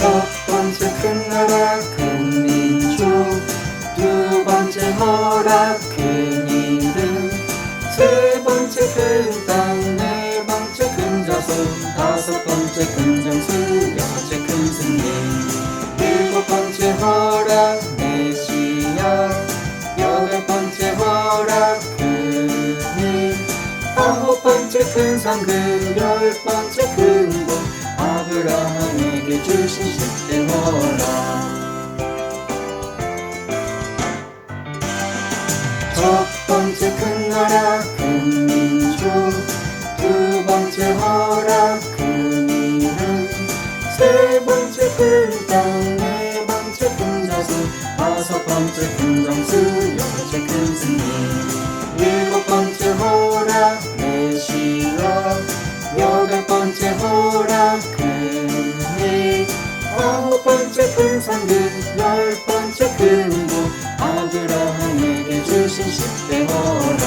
첫 번째 큰 나라 큰 민족. 두 번째 허락 큰 이름 세 번째 큰 땅 네 번째 큰 자손 다섯 번째 큰 점수 여섯째 큰 승리 일곱 번째 허락 메시아 여덟 번째 허락 큰일. 아홉 번째 큰 상급 열 번째 아브라함에게 주신 허락 첫 번째 큰 나라 큰 민족 두 번째 허락 큰 이름 세 번째 큰 땅 네 번째 큰 자손 다섯 번째 큰 점수 여섯째 큰 승리 일곱 번째 허락 메시아 여덟 번째 허락 아홉 번째 큰 상급 열 번째 큰 복 아브라함에게 주신 십대 허락